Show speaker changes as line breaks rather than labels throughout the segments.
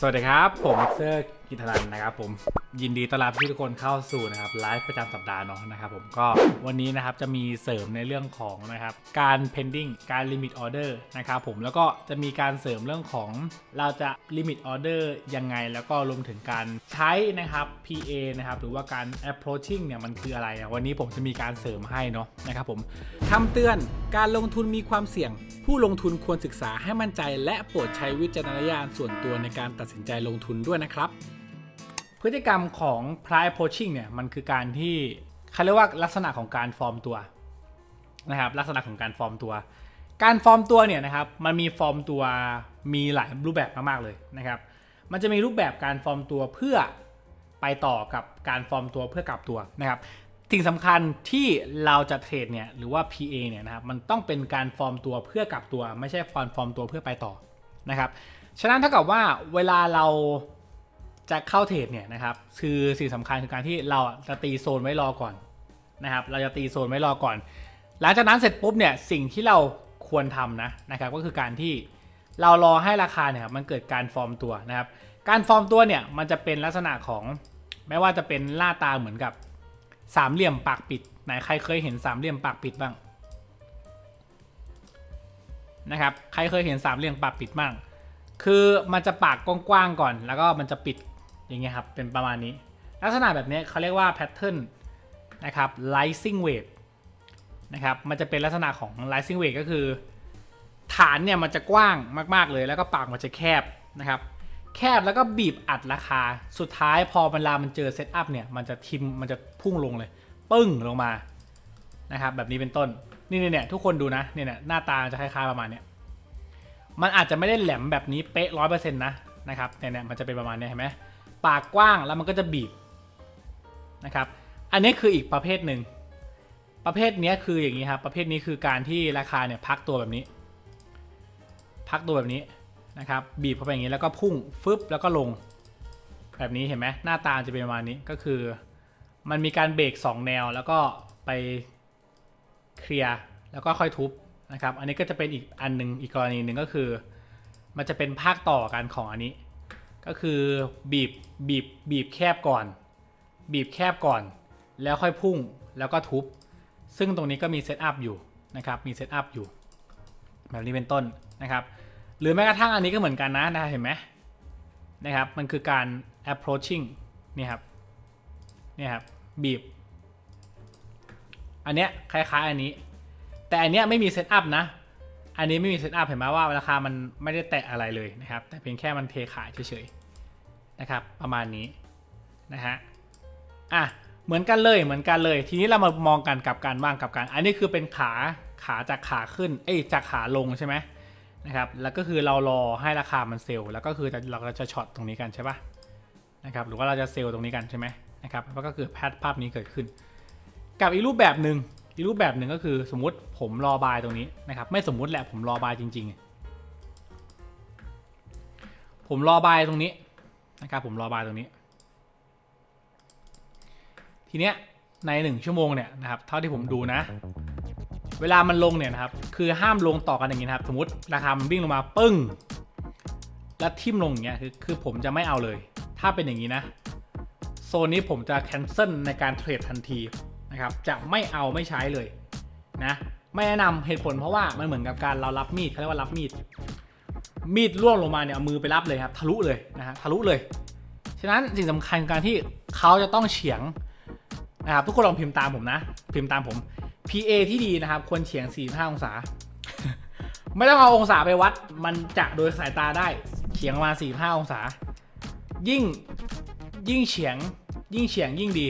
สวัสดีครับ ผมเซอร์ กิตรันนะครับผมยินดีต้อนรับทุกคนเข้าสู่นะครับไลฟ์ประจำสัปดาห์เนาะนะครับผมก็วันนี้นะครับจะมีเสริมในเรื่องของนะครับการ pending การ limit order นะครับผมแล้วก็จะมีการเสริมเรื่องของเราจะ limit order ยังไง แล้วก็รวมถึงการใช้นะครับ PA นะครับหรือว่าการ approaching เนี่ยมันคืออะไรวันนี้ผมจะมีการเสริมให้เนาะนะครับผมคำเตือนการลงทุนมีความเสี่ยง ผู้ลงทุนควรศึกษาให้มั่นใจ และโปรดใช้วิจารณญาณส่วนตัวในการตัดสินใจลงทุนด้วยนะครับ พฤติกรรมของ price poaching เนี่ยมันคือการที่เขาเรียกว่าลักษณะของการฟอร์มตัวนะครับลักษณะของการฟอร์มตัว การฟอร์มตัวเนี่ยนะครับมันมีฟอร์มตัวมีหลายรูปแบบมากๆเลยนะครับมันจะมีรูปแบบการฟอร์มตัวเพื่อไปต่อกับการฟอร์มตัวเพื่อกลับตัวนะครับสิ่งสำคัญที่เราจะเทรดเนี่ยหรือว่า PA เนี่ยนะครับมันต้องเป็นการฟอร์มตัวเพื่อกลับตัว ไม่ใช่ฟอร์มฟอร์มตัวเพื่อไปต่อนะครับฉะนั้นเท่ากับว่าเวลาเรา จะเข้าเทรดเนี่ยนะครับคือสิ่งสำคัญคือการที่เราจะตีโซนไว้รอก่อนนะครับ เราจะตีโซนไว้รอก่อน หลังจากนั้นเสร็จปุ๊บเนี่ยสิ่งที่เราควรทำนะนะครับก็คือการที่เรารอให้ราคาเนี่ยมันเกิดการฟอร์มตัวนะครับ การฟอร์มตัวเนี่ยมันจะเป็นลักษณะของไม่ว่าจะเป็นหน้าตาเหมือนกับสามเหลี่ยมปากปิดไหนใครเคยเห็นสามเหลี่ยมปากปิดบ้างนะครับใครเคยเห็นสามเหลี่ยมปากปิดบ้างคือมันจะปากกว้างๆก่อน แล้วก็มันจะปิด อย่างเงี้ยครับ เป็นประมาณนี้ ลักษณะแบบนี้เขาเรียกว่าแพทเทิร์นนะครับ rising wave นะครับ มันจะเป็นลักษณะของ rising wave ก็คือ ฐานเนี่ยมันจะกว้างมาก ๆ เลย แล้วก็ปากมันจะแคบนะครับ แคบแล้วก็บีบอัดราคา สุดท้ายพอเวลามันเจอเซตอัพเนี่ย มันจะทิม มันจะพุ่งลงเลย ปึ้งลงมา นะครับ แบบนี้เป็นต้น นี่เนี่ยทุกคนดูนะ เนี่ยเนี่ยหน้าตาจะคล้ายๆประมาณเนี้ย มันอาจจะไม่ได้แหลมแบบนี้เป๊ะร้อยเปอร์เซ็นต์นะนะครับ เนี่ยเนี่ยมันจะเป็นประมาณเนี้ยเห็นไหม ปากกว้างแล้วมันก็จะบีบนะครับ อันนี้คืออีกประเภทหนึ่ง ประเภทนี้คืออย่างนี้ครับ ประเภทนี้คือการที่ราคาเนี่ยพักตัวแบบนี้ พักตัวแบบนี้นะครับ บีบเข้าไปอย่างนี้แล้วก็พุ่งฟึบแล้วก็ลง แบบนี้เห็นไหมหน้าตาจะเป็นประมาณนี้ก็คือ มันมีการเบรก2 แนวแล้วก็ไปเคลียร์แล้วก็ค่อยทุบนะครับ อันนี้ก็จะเป็นอีกอันหนึ่งอีกกรณีหนึ่งก็คือ มันจะเป็นภาคต่อกันของอันนี้ ก็คือบีบบีบบีบแคบก่อน บีบแคบก่อน แล้วค่อยพุ่งแล้วก็ทุบ ซึ่งตรงนี้ก็มีเซตอัพอยู่นะครับมีเซตอัพอยู่ แบบนี้เป็นต้นนะครับ หรือแม้กระทั่งอันนี้ก็เหมือนกันนะนะเห็นไหมนะครับมันคือการ approaching นี่ครับนี่ครับบีบ อันเนี้ยคล้ายๆอันนี้ แต่อันเนี้ยไม่มีเซตอัพนะ อันนี้ไม่มีเซตอัพเห็นไหมว่าราคามันไม่ได้แตะอะไรเลยนะครับ แต่เพียงแค่มันเทขายเฉยๆนะครับ ประมาณนี้นะฮะอะเหมือนกันเลยเหมือนกันเลย ทีนี้เรามามองกันกับการบ้างกับการ อันนี้คือเป็นขาขาจากขาขึ้น เอ้ยจากขาลงใช่ไหมนะครับ แล้วก็คือเรารอให้ราคามันเซลล์แล้วก็คือเราจะช็อตตรงนี้กันใช่ปะนะครับ หรือว่าเราจะเซลล์ตรงนี้กันใช่ไหมนะครับ แล้วก็คือแพภาพนี้เกิดขึ้น กับอีกรูปแบบหนึ่ง อีกรูปแบบหนึ่งก็คือสมมติผมรอบายตรงนี้นะครับ ไม่สมมุติแหละผมรอบายจริง ๆ ผมรอบายตรงนี้นะครับ ผมรอบายตรงนี้ ทีเนี้ยในหนึ่งชั่วโมงเนี่ยนะครับเท่าที่ผมดูนะ เวลามันลงเนี่ยนะครับคือห้ามลงต่อกันอย่างนี้นะครับ สมมติราคามันวิ่งลงมาปึ้ง แล้วทิ่มลงอย่างเงี้ยคือคือผมจะไม่เอาเลย ถ้าเป็นอย่างนี้นะ โซนนี้ผมจะแคนเซิลในการเทรดทันที นะครับจะไม่เอาไม่ใช้เลยนะไม่แนะนำเหตุผลเพราะว่ามันเหมือนกับการเรารับมีดเขาเรียกว่ารับมีด มีดล่วงลงมาเนี่ยเอามือไปรับเลยครับทะลุเลยนะฮะทะลุเลย ฉะนั้นสิ่งสำคัญการที่เขาจะต้องเฉียงนะครับทุกคนลองพิมพ์ตามผมนะ พิมพ์ตามผม PA ที่ดีนะครับควรเฉียง 45 องศา ไม่ต้องเอาองศาไปวัด มันจะโดยสายตาได้เฉียงมา45 องศา ยิ่งยิ่งเฉียงยิ่งเฉียงยิ่งดี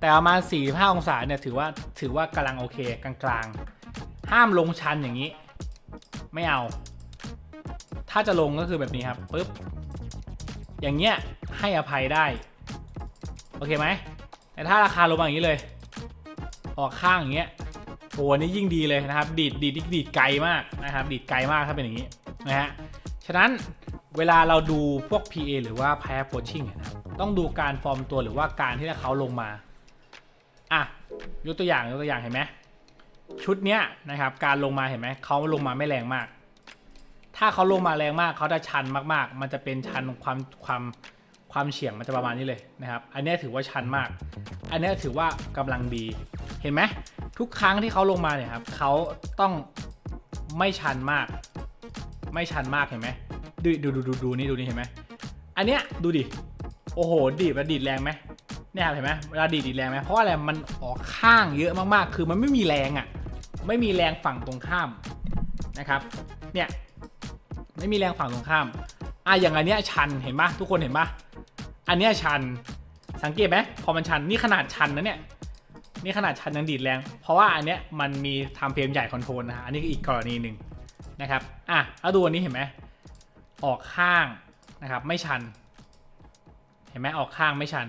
แต่ประมาณ45องศาเนี่ยถือว่าถือว่ากำลังโอเคกลางๆ ห้ามลงชันอย่างนี้ ไม่เอา ถ้าจะลงก็คือแบบนี้ครับปึ๊บอย่างเงี้ยให้อภัยได้ โอเคไหม แต่ถ้าราคาลงมาอย่างนี้เลย ออกข้างอย่างเงี้ยโหอันนี่ยิ่งดีเลยนะครับ ดีดดีดดีดไกลมากนะครับ ดีดไกลมากถ้าเป็นอย่างนี้นะฮะฉะนั้นเวลาเราดูพวก PA หรือว่า Pair Approaching เนี่ยนะครับต้องดูการฟอร์มตัวหรือว่าการที่เขาลงมา อะยกตัวอย่างยกตัวอย่างเห็นไหมชุดเนี้ยนะครับ การลงมาเห็นไหมเขาลงมาไม่แรงมาก ถ้าเขาลงมาแรงมากเขาจะชันมากๆ มันจะเป็นชันความความความเฉียงมันจะประมาณนี้เลยนะครับ อันเนี้ยถือว่าชันมาก อันเนี้ยถือว่ากำลังดี เห็นไหมทุกครั้งที่เขาลงมาเนี่ยครับเขาต้องไม่ชันมาก ไม่ชันมากเห็นไหมดูดูดูดูดูนี่ดูนี่เห็นไหมอันเนี้ยดูดิโอ้โหดีดแล้วดีดแรงไหม เนี่ยเห็นไหมเวลาดีดดีดแรงไหมเพราะว่าอะไรมันออกข้างเยอะมากๆ คือมันไม่มีแรงอะไม่มีแรงฝั่งตรงข้ามนะครับเนี่ยไม่มีแรงฝั่งตรงข้ามอะอย่างอันเนี้ยชันเห็นปะทุกคนเห็นปะอันเนี้ยชันสังเกตไหมพอมันชันนี่ขนาดชันนะเนี่ยนี่ขนาดชันยังดีดแรง เพราะว่าอันเนี้ยมันมีทำเฟรมใหญ่คอนโทรลนะฮะอันนี้ก็อีกกรณีหนึ่งนะครับอะแล้วดูอันนี้เห็นไหมออกข้างนะครับไม่ชัน เห็นไหมออกข้างไม่ชัน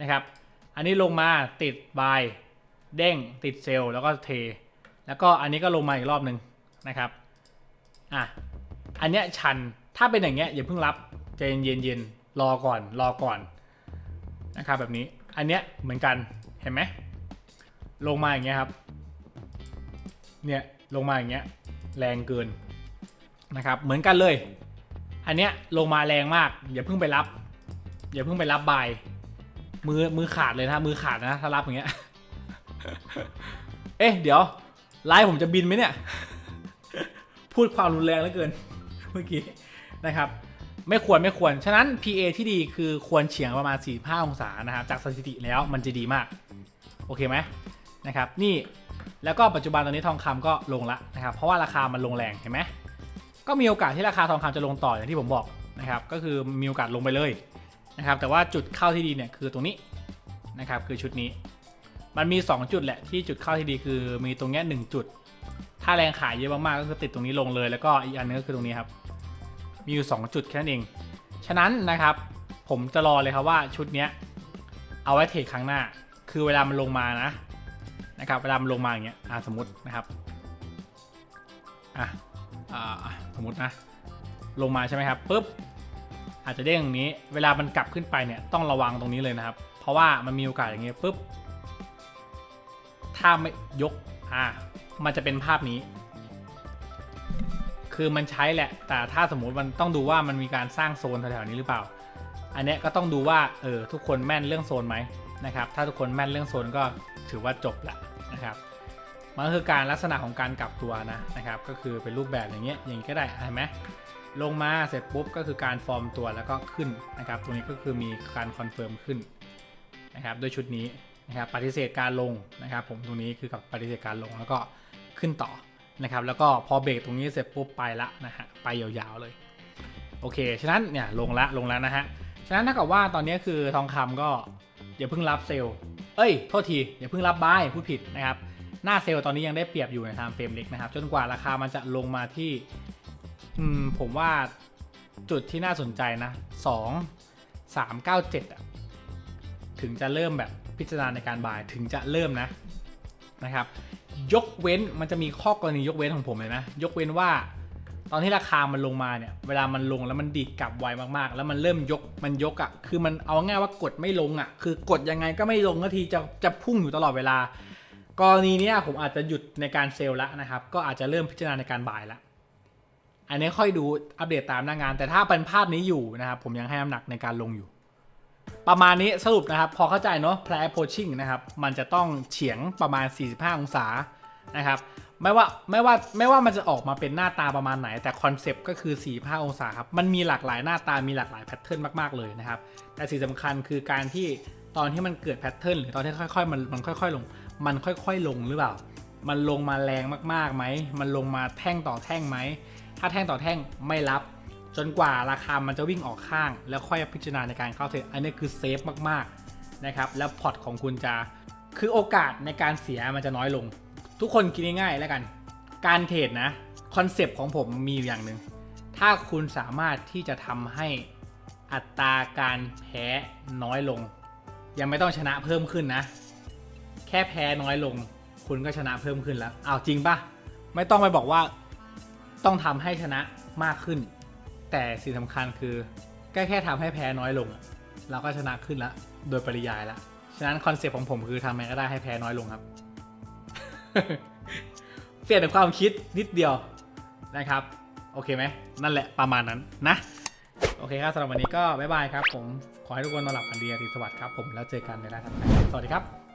นะครับ อันนี้ลงมาติดบายเด้งติดเซลล์แล้วก็เท แล้วก็อันนี้ก็ลงมาอีกรอบหนึ่งนะครับอะอันเนี้ยชันถ้าเป็นอย่างเงี้ยอย่าเพิ่งรับใจเย็นเย็นรอก่อนรอก่อนนะครับแบบนี้อันเนี้ยเหมือนกันเห็นไหมลงมาอย่างเงี้ยครับเนี่ยลงมาอย่างเงี้ยแรงเกินนะครับเหมือนกันเลย อันเนี้ยลงมาแรงมากอย่าเพิ่งไปรับ อย่าเพิ่งไปรับบาย มือมือขาดเลยนะมือขาดนะถ้ารับอย่างเงี้ย เอ๊ะเดี๋ยวไลฟ์ผมจะบินไหมเนี่ย พูดความรุนแรงเหลือเกิน เมื่อกี้นะครับ ไม่ควรไม่ควร ฉะนั้น PA ที่ดีคือควรเฉียงประมาณ 45 องศานะครับ จากสถิติแล้วมันจะดีมาก โอเคไหมนะครับ นี่แล้วก็ปัจจุบันตอนนี้ทองคำก็ลงละนะครับ เพราะว่าราคามันลงแรงเห็นไหมก็มีโอกาสที่ราคาทองคำจะลงต่ออย่างที่ผมบอกนะครับ ก็คือมีโอกาสลงไปเลย นะครับแต่ว่าจุดเข้าที่ดีเนี่ยคือตรงนี้นะครับคือชุดนี้ มันมี 2 จุดแหละที่จุดเข้าที่ดีคือมีตรงเนี้ยหนึ่งจุด ถ้าแรงขายเยอะมากๆก็คือติดตรงนี้ลงเลย แล้วก็อีกอันนึงก็คือตรงนี้ครับ มีอยู่ 2 จุดแค่นั้นเอง ฉะนั้นนะครับผมจะรอเลยครับว่าชุดเนี้ยเอาไว้เทรดครั้งหน้า คือเวลามันลงมานะนะครับเวลามันลงมาอย่างเงี้ยอ่าสมมตินะครับอะอ่าอะสมมตินะลงมาใช่ไหมครับปุ๊บ อาจจะเด้งอย่างนี้ เวลามันกลับขึ้นไปเนี่ยต้องระวังตรงนี้เลยนะครับ เพราะว่ามันมีโอกาสอย่างเงี้ยปุ๊บ ถ้าไม่ยก อ่า มันจะเป็นภาพนี้ คือมันใช้แหละ แต่ถ้าสมมุติมันต้องดูว่ามันมีการสร้างโซนแถวๆนี้หรือเปล่า อันเนี้ยก็ต้องดูว่า เออ ทุกคนแม่นเรื่องโซนไหมนะครับ ถ้าทุกคนแม่นเรื่องโซนก็ถือว่าจบละนะครับมันก็คือการลักษณะของการกลับตัวนะนะครับ ก็คือเป็นรูปแบบอย่างเงี้ยอย่างนี้ก็ได้เห็นไหม ลงมาเสร็จปุ๊บก็คือการฟอร์มตัวแล้วก็ขึ้นนะครับ ตรงนี้ก็คือมีการคอนเฟิร์มขึ้นนะครับด้วยชุดนี้นะครับปฏิเสธการลงนะครับ ผมตรงนี้คือกับปฏิเสธการลงแล้วก็ขึ้นต่อนะครับ แล้วก็พอเบรกตรงนี้เสร็จปุ๊บไปละนะฮะไปยาวๆเลยโอเคฉะนั้นเนี่ยลงละลงแล้วนะฮะฉะนั้นถ้ากับว่าตอนนี้คือทองคำก็อย่าเพิ่งรับเซลล์เอ้ยโทษทีอย่าเพิ่งรับบายพูดผิดนะครับหน้าเซลล์ตอนนี้ยังได้เปรียบอยู่ในไทม์เฟรมเล็กนะครับ จนกว่าราคามันจะลงมาที่ อืมผมว่าจุดที่น่าสนใจนะ2 3 9 7อะถึงจะเริ่มแบบพิจารณาในการบายถึงจะเริ่มนะนะครับ ยกเว้นมันจะมีข้อกรณียกเว้นของผมเลยนะ ยกเว้นว่า ตอนที่ราคามันลงมาเนี่ย เวลามันลงแล้วมันดีดกลับไวมากๆ แล้วมันเริ่มยกมันยกอะ่ะ คือมันเอาง่ายว่ากดไม่ลงอะ่ะ คือกดยังไงก็ไม่ลงนาทีจะจะพุ่งอยู่ตลอดเวลากรณีนี้ผมอาจจะหยุดในการเซลล์แล้วนะครับ ก็อาจจะเริ่มพิจารณาในการบายแล้ว อันนี้ค่อยดูอัปเดตตามหน้างาน แต่ถ้าเป็นภาพนี้อยู่นะครับ ผมยังให้น้ำหนักในการลงอยู่ ประมาณนี้สรุปนะครับ พอเข้าใจเนาะ play approaching นะครับ มันจะต้องเฉียงประมาณ 45 องศานะครับไม่ว่าไม่ว่าไม่ว่ามันจะออกมาเป็นหน้าตาประมาณไหน แต่คอนเซปต์ก็คือ 45 องศาครับ มันมีหลากหลายหน้าตามีหลากหลายแพทเทิร์นมากๆเลยนะครับ แต่สิ่งสำคัญคือการที่ตอนที่มันเกิดแพทเทิร์นหรือตอนที่ค่อยๆมันมันค่อยๆลง มันค่อยๆลงหรือเปล่า มันลงมาแรงมากๆไหม มันลงมาแท่งต่อแท่งไหม ถ้าแท่งต่อแท่งไม่รับ จนกว่าราคามันจะวิ่งออกข้าง แล้วค่อยพิจารณาในการเข้าเทรดอันนี้คือเซฟมากๆนะครับแล้วพอร์ตของคุณจะคือโอกาสในการเสียมันจะน้อยลง ทุกคนคิดง่ายๆแล้วกัน การเทรดนะคอนเซปต์ของผมมีอยู่อย่างหนึ่งถ้าคุณสามารถที่จะทำให้อัตราการแพ้น้อยลง ยังไม่ต้องชนะเพิ่มขึ้นนะ แค่แพ้น้อยลง คุณก็ชนะเพิ่มขึ้นแล้วอ้าวจริงปะไม่ต้องไปบอกว่า ต้องทำให้ชนะมากขึ้น แต่สิ่งสำคัญคือแค่แค่ทำให้แพ้น้อยลง เราก็ชนะขึ้นล้วโดยปริยายล้วฉะนั้นคอนเซปต์ของผมคือทำไงก็ได้ให้แพ้น้อยลงครับ เปลี่ยนความคิดนิดเดียวนะครับ โอเคไหมนั่นแหละประมาณนั้นนะ โอเคครับสำหรับวันนี้ก็บ๊ายบายครับ ผมขอให้ทุกคนนอนหลับฝันดีราตรีสวัสดิ์ครับผมแล้วเจอกันในร้านถัดไปสวัสดีครับ